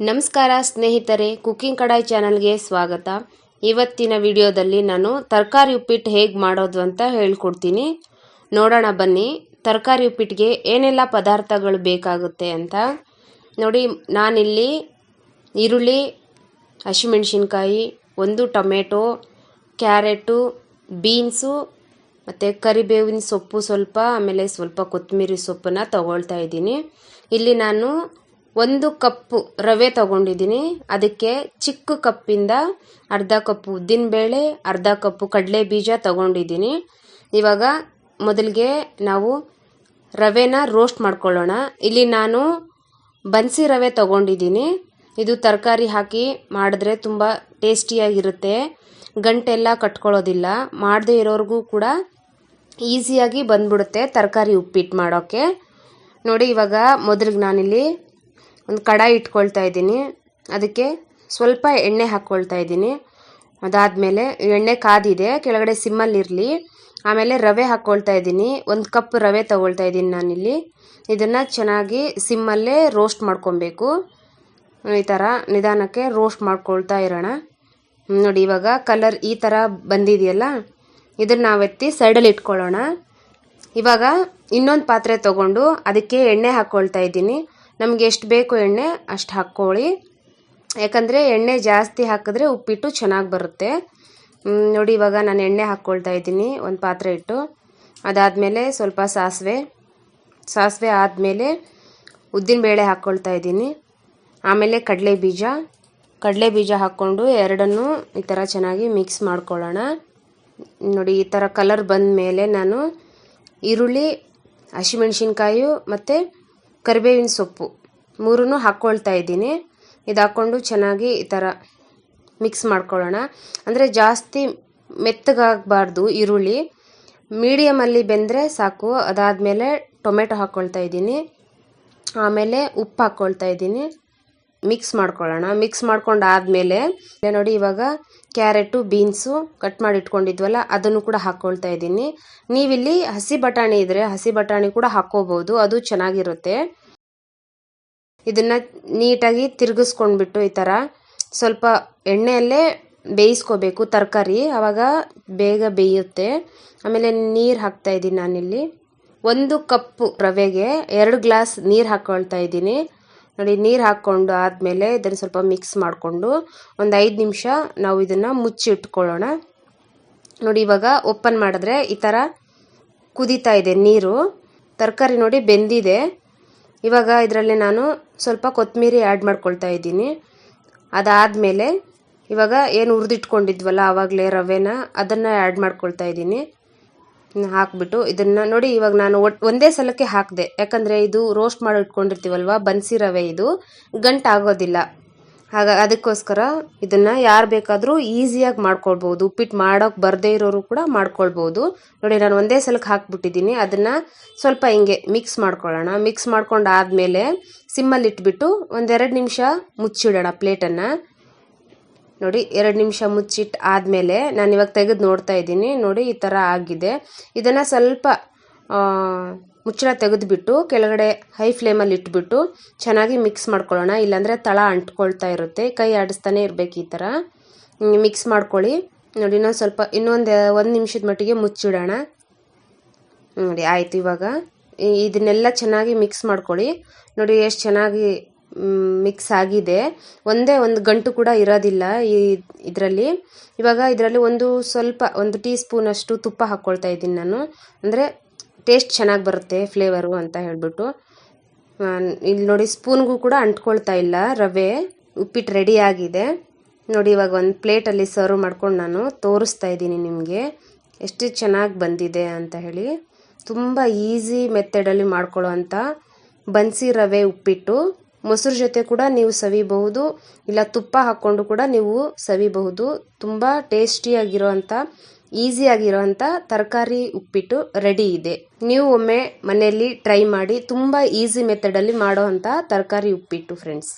ನಮಸ್ಕಾರ ಸ್ನೇಹಿತರೆ ಕುಕ್ಕಿಂಗ್ ಕಡಾಯಿ ಚಾನಲ್ಗೆ ಸ್ವಾಗತ. ಇವತ್ತಿನ ವಿಡಿಯೋದಲ್ಲಿ ನಾನು ತರಕಾರಿ ಉಪ್ಪಿಟ್ಟು ಹೇಗೆ ಮಾಡೋದು ಅಂತ ಹೇಳ್ಕೊಡ್ತೀನಿ. ನೋಡೋಣ ಬನ್ನಿ, ತರಕಾರಿ ಉಪ್ಪಿಟ್ಟಿಗೆ ಏನೆಲ್ಲ ಪದಾರ್ಥಗಳು ಬೇಕಾಗುತ್ತೆ ಅಂತ. ನೋಡಿ, ನಾನಿಲ್ಲಿ ಈರುಳ್ಳಿ, ಹಸಿಮೆಣಸಿನ್ಕಾಯಿ, ಒಂದು ಟೊಮೆಟೊ, ಕ್ಯಾರೆಟು, ಬೀನ್ಸು, ಮತ್ತು ಕರಿಬೇವಿನ ಸೊಪ್ಪು ಸ್ವಲ್ಪ, ಆಮೇಲೆ ಸ್ವಲ್ಪ ಕೊತ್ತಂಬರಿ ಸೊಪ್ಪನ್ನು ತಗೊಳ್ತಾ ಇದ್ದೀನಿ. ಇಲ್ಲಿ ನಾನು ಒಂದು ಕಪ್ಪು ರವೆ ತಗೊಂಡಿದ್ದೀನಿ. ಅದಕ್ಕೆ ಚಿಕ್ಕ ಕಪ್ಪಿಂದ ಅರ್ಧ ಕಪ್ಪು ಉದ್ದಿನಬೇಳೆ, ಅರ್ಧ ಕಪ್ಪು ಕಡಲೆ ಬೀಜ ತಗೊಂಡಿದ್ದೀನಿ. ಇವಾಗ ಮೊದಲಿಗೆ ನಾವು ರವೆನ ರೋಸ್ಟ್ ಮಾಡ್ಕೊಳ್ಳೋಣ. ಇಲ್ಲಿ ನಾನು ಬನ್ಸಿ ರವೆ ತಗೊಂಡಿದ್ದೀನಿ. ಇದು ತರಕಾರಿ ಹಾಕಿ ಮಾಡಿದ್ರೆ ತುಂಬ ಟೇಸ್ಟಿಯಾಗಿರುತ್ತೆ. ಗಂಟೆಲ್ಲ ಕಟ್ಕೊಳ್ಳೋದಿಲ್ಲ. ಮಾಡದೇ ಇರೋರಿಗೂ ಕೂಡ ಈಸಿಯಾಗಿ ಬಂದ್ಬಿಡುತ್ತೆ ತರಕಾರಿ ಉಪ್ಪಿಟ್ಟು ಮಾಡೋಕ್ಕೆ ನೋಡಿ ಇವಾಗ ಮೊದಲಿಗೆ ನಾನಿಲ್ಲಿ ಒಂದು ಕಡಾಯಿ ಇಟ್ಕೊಳ್ತಾ ಇದ್ದೀನಿ. ಅದಕ್ಕೆ ಸ್ವಲ್ಪ ಎಣ್ಣೆ ಹಾಕ್ಕೊಳ್ತಾ ಇದ್ದೀನಿ. ಅದಾದಮೇಲೆ ಎಣ್ಣೆ ಕಾದಿದೆ. ಕೆಳಗಡೆ ಸಿಮ್ಮಲ್ಲಿರಲಿ. ಆಮೇಲೆ ರವೆ ಹಾಕ್ಕೊಳ್ತಾ ಇದ್ದೀನಿ. ಒಂದು ಕಪ್ ರವೆ ತಗೊಳ್ತಾ ಇದ್ದೀನಿ ನಾನಿಲ್ಲಿ. ಇದನ್ನು ಚೆನ್ನಾಗಿ ಸಿಮ್ಮಲ್ಲೇ ರೋಸ್ಟ್ ಮಾಡ್ಕೊಬೇಕು. ಈ ಥರ ನಿಧಾನಕ್ಕೆ ರೋಸ್ಟ್ ಮಾಡ್ಕೊಳ್ತಾ ಇರೋಣ. ನೋಡಿ, ಇವಾಗ ಕಲರ್ ಈ ಥರ ಬಂದಿದೆಯಲ್ಲ? ಇದನ್ನು ನಾವೆತ್ತಿ ಸೈಡಲ್ಲಿ ಇಟ್ಕೊಳ್ಳೋಣ. ಇವಾಗ ಇನ್ನೊಂದು ಪಾತ್ರೆ ತೊಗೊಂಡು ಅದಕ್ಕೆ ಎಣ್ಣೆ ಹಾಕ್ಕೊಳ್ತಾ ಇದ್ದೀನಿ. ನಮಗೆ ಎಷ್ಟು ಬೇಕು ಎಣ್ಣೆ ಅಷ್ಟು ಹಾಕ್ಕೊಳ್ಳಿ. ಯಾಕಂದರೆ ಎಣ್ಣೆ ಜಾಸ್ತಿ ಹಾಕಿದ್ರೆ ಉಪ್ಪಿಟ್ಟು ಚೆನ್ನಾಗಿ ಬರುತ್ತೆ. ನೋಡಿ ಇವಾಗ ನಾನು ಎಣ್ಣೆ ಹಾಕ್ಕೊಳ್ತಾ ಇದ್ದೀನಿ. ಒಂದು ಪಾತ್ರೆ ಇಟ್ಟು ಅದಾದಮೇಲೆ ಸ್ವಲ್ಪ ಸಾಸಿವೆ. ಸಾಸಿವೆ ಆದಮೇಲೆ ಉದ್ದಿನಬೇಳೆ ಹಾಕ್ಕೊಳ್ತಾ ಇದ್ದೀನಿ. ಆಮೇಲೆ ಕಡಲೆ ಬೀಜ. ಕಡಲೆ ಬೀಜ ಹಾಕ್ಕೊಂಡು ಎರಡನ್ನೂ ಈ ಥರ ಚೆನ್ನಾಗಿ ಮಿಕ್ಸ್ ಮಾಡ್ಕೊಳ್ಳೋಣ. ನೋಡಿ, ಈ ಥರ ಕಲರ್ ಬಂದ ಮೇಲೆ ನಾನು ಈರುಳ್ಳಿ, ಹಸಿಮೆಣ್ಸಿನ್ಕಾಯಿ ಮತ್ತು ಕರಿಬೇವಿನ ಸೊಪ್ಪು ಮೂರನ್ನು ಹಾಕ್ಕೊಳ್ತಾ ಇದ್ದೀನಿ. ಇದು ಹಾಕ್ಕೊಂಡು ಚೆನ್ನಾಗಿ ಈ ಥರ ಮಿಕ್ಸ್ ಮಾಡ್ಕೊಳ್ಳೋಣ. ಅಂದರೆ ಜಾಸ್ತಿ ಮೆತ್ತಗಾಗಬಾರ್ದು ಈರುಳ್ಳಿ. ಮೀಡಿಯಮಲ್ಲಿ ಬೆಂದರೆ ಸಾಕು. ಅದಾದಮೇಲೆ ಟೊಮೆಟೊ ಹಾಕ್ಕೊಳ್ತಾ ಇದ್ದೀನಿ. ಆಮೇಲೆ ಉಪ್ಪು ಹಾಕ್ಕೊಳ್ತಾ ಇದ್ದೀನಿ. ಮಿಕ್ಸ್ ಮಾಡ್ಕೊಳ್ಳೋಣ. ಮಿಕ್ಸ್ ಮಾಡ್ಕೊಂಡು ಆದಮೇಲೆ ನೋಡಿ ಇವಾಗ ಕ್ಯಾರೆಟು, ಬೀನ್ಸು ಕಟ್ ಮಾಡಿ ಇಟ್ಕೊಂಡಿದ್ವಲ್ಲ ಅದನ್ನು ಕೂಡ ಹಾಕ್ಕೊಳ್ತಾ ಇದ್ದೀನಿ. ನೀವಿಲ್ಲಿ ಹಸಿ ಬಟಾಣಿ ಇದ್ದರೆ ಹಸಿ ಬಟಾಣಿ ಕೂಡ ಹಾಕ್ಕೋಬೋದು. ಅದು ಚೆನ್ನಾಗಿರುತ್ತೆ. ಇದನ್ನು ನೀಟಾಗಿ ತಿರುಗಿಸ್ಕೊಂಡ್ಬಿಟ್ಟು ಈ ಥರ ಸ್ವಲ್ಪ ಎಣ್ಣೆಯಲ್ಲೇ ಬೇಯಿಸ್ಕೋಬೇಕು ತರಕಾರಿ. ಅವಾಗ ಬೇಗ ಬೇಯುತ್ತೆ. ಆಮೇಲೆ ನೀರು ಹಾಕ್ತಾ ಇದ್ದೀನಿ ನಾನಿಲ್ಲಿ. ಒಂದು ಕಪ್ಪು ರವೆಗೆ ಎರಡು ಗ್ಲಾಸ್ ನೀರು ಹಾಕ್ಕೊಳ್ತಾ ಇದ್ದೀನಿ. ನೋಡಿ, ನೀರು ಹಾಕ್ಕೊಂಡು ಆದಮೇಲೆ ಇದನ್ನು ಸ್ವಲ್ಪ ಮಿಕ್ಸ್ ಮಾಡಿಕೊಂಡು ಒಂದು ಐದು ನಿಮಿಷ ನಾವು ಇದನ್ನು ಮುಚ್ಚಿ ಇಟ್ಕೊಳ್ಳೋಣ ನೋಡಿ, ಇವಾಗ ಓಪನ್ ಮಾಡಿದ್ರೆ ಈ ಥರ ಕುದೀತಾ ಇದೆ ನೀರು. ತರಕಾರಿ ನೋಡಿ ಬೆಂದಿದೆ. ಇವಾಗ ಇದರಲ್ಲಿ ನಾನು ಸ್ವಲ್ಪ ಕೊತ್ತಂಬರಿ ಆ್ಯಡ್ ಮಾಡ್ಕೊಳ್ತಾ ಇದ್ದೀನಿ. ಅದಾದಮೇಲೆ ಇವಾಗ ಏನು ಹುರಿದಿಟ್ಕೊಂಡಿದ್ವಲ್ಲ ಆವಾಗಲೇ ರವೆನ ಅದನ್ನು ಆ್ಯಡ್ ಮಾಡ್ಕೊಳ್ತಾ ಇದ್ದೀನಿ. ಹಾಕ್ಬಿಟ್ಟು ಇದನ್ನು ನೋಡಿ ಇವಾಗ ನಾನು ಒಂದೇ ಸಲಕ್ಕೆ ಹಾಕಿದೆ. ಯಾಕಂದರೆ ಇದು ರೋಸ್ಟ್ ಮಾಡಿ ಇಟ್ಕೊಂಡಿರ್ತೀವಲ್ವ? ಬನ್ಸಿ ರವೆ ಇದು. ಗಂಟಾಗೋದಿಲ್ಲ ಹಾಗ ಅದಕ್ಕೋಸ್ಕರ ಇದನ್ನು ಯಾರು ಬೇಕಾದರೂ ಈಸಿಯಾಗಿ ಮಾಡ್ಕೊಳ್ಬೋದು. ಉಪ್ಪಿಟ್ಟು ಮಾಡೋಕೆ ಬರದೇ ಇರೋರು ಕೂಡ ಮಾಡ್ಕೊಳ್ಬೋದು. ನೋಡಿ ನಾನು ಒಂದೇ ಸಲಕ್ಕೆ ಹಾಕ್ಬಿಟ್ಟಿದ್ದೀನಿ. ಅದನ್ನು ಸ್ವಲ್ಪ ಹಿಂಗೆ ಮಿಕ್ಸ್ ಮಾಡ್ಕೊಳ್ಳೋಣ. ಮಿಕ್ಸ್ ಮಾಡ್ಕೊಂಡು ಆದಮೇಲೆ ಸಿಮ್ಮಲ್ಲಿ ಇಟ್ಬಿಟ್ಟು ಒಂದೆರಡು ನಿಮಿಷ ಮುಚ್ಚಿಡೋಣ ಪ್ಲೇಟನ್ನು ನೋಡಿ, ಎರಡು ನಿಮಿಷ ಮುಚ್ಚಿಟ್ಟು ಆದಮೇಲೆ ನಾನು ಇವಾಗ ತೆಗೆದು ನೋಡ್ತಾ ಇದ್ದೀನಿ. ನೋಡಿ, ಈ ಥರ ಆಗಿದೆ. ಇದನ್ನು ಸ್ವಲ್ಪ ಮುಚ್ಚಳ ತೆಗೆದುಬಿಟ್ಟು, ಕೆಳಗಡೆ ಹೈ ಫ್ಲೇಮಲ್ಲಿ ಇಟ್ಬಿಟ್ಟು ಚೆನ್ನಾಗಿ ಮಿಕ್ಸ್ ಮಾಡ್ಕೊಳ್ಳೋಣ. ಇಲ್ಲಾಂದರೆ ತಳ ಅಂಟ್ಕೊಳ್ತಾ ಇರುತ್ತೆ. ಕೈ ಆಡಿಸ್ತಾನೆ ಇರಬೇಕು ಈ ಥರ ಮಿಕ್ಸ್ ಮಾಡ್ಕೊಳ್ಳಿ. ನೋಡಿ, ಇನ್ನೊಂದು ಸ್ವಲ್ಪ, ಇನ್ನೊಂದು, ಒಂದು ನಿಮಿಷದ ಮಟ್ಟಿಗೆ ಮುಚ್ಚಿಡೋಣ. ನೋಡಿ, ಆಯಿತು ಇವಾಗ. ಇದನ್ನೆಲ್ಲ ಚೆನ್ನಾಗಿ ಮಿಕ್ಸ್ ಮಾಡ್ಕೊಳ್ಳಿ. ನೋಡಿ, ಎಷ್ಟು ಚೆನ್ನಾಗಿ ಮಿಕ್ಸ್ ಆಗಿದೆ. ಒಂದೇ ಒಂದು ಗಂಟು ಕೂಡ ಇರೋದಿಲ್ಲ ಈ ಇದರಲ್ಲಿ. ಇವಾಗ ಇದರಲ್ಲಿ ಒಂದು ಸ್ವಲ್ಪ, ಒಂದು ಟೀ ಸ್ಪೂನಷ್ಟು ತುಪ್ಪ ಹಾಕ್ಕೊಳ್ತಾ ಇದ್ದೀನಿ ನಾನು. ಅಂದರೆ ಟೇಸ್ಟ್ ಚೆನ್ನಾಗಿ ಬರುತ್ತೆ ಫ್ಲೇವರು ಅಂತ ಹೇಳಿಬಿಟ್ಟು. ಇಲ್ಲಿ ನೋಡಿ ಸ್ಪೂನ್ಗೂ ಕೂಡ ಅಂಟ್ಕೊಳ್ತಾ ಇಲ್ಲ ರವೆ. ಉಪ್ಪಿಟ್ಟು ರೆಡಿ ಆಗಿದೆ. ನೋಡಿ ಇವಾಗ ಒಂದು ಪ್ಲೇಟಲ್ಲಿ ಸರ್ವ್ ಮಾಡ್ಕೊಂಡು ನಾನು ತೋರಿಸ್ತಾ ಇದ್ದೀನಿ ನಿಮಗೆ. ಎಷ್ಟು ಚೆನ್ನಾಗಿ ಬಂದಿದೆ ಅಂತ ಹೇಳಿ. ತುಂಬ ಈಸಿ ಮೆಥಡಲ್ಲಿ ಮಾಡ್ಕೊಳ್ಳೋ ಅಂಥ ಬನ್ಸಿ ರವೆ ಉಪ್ಪಿಟ್ಟು. ಮೊಸರು ಜೊತೆ ಕೂಡ ನೀವು ಸವಿಬಹುದು, ಇಲ್ಲ ತುಪ್ಪ ಹಾಕ್ಕೊಂಡು ಕೂಡ ನೀವು ಸವಿಬಹುದು. ತುಂಬ ಟೇಸ್ಟಿಯಾಗಿರೋವಂಥ ಈಸಿಯಾಗಿರೋವಂಥ ತರಕಾರಿ ಉಪ್ಪಿಟ್ಟು ರೆಡಿ ಇದೆ. ನೀವು ಒಮ್ಮೆ ಮನೆಯಲ್ಲಿ ಟ್ರೈ ಮಾಡಿ, ತುಂಬ ಈಸಿ ಮೆಥಡಲ್ಲಿ ಮಾಡುವಂತ ತರಕಾರಿ ಉಪ್ಪಿಟ್ಟು ಫ್ರೆಂಡ್ಸ್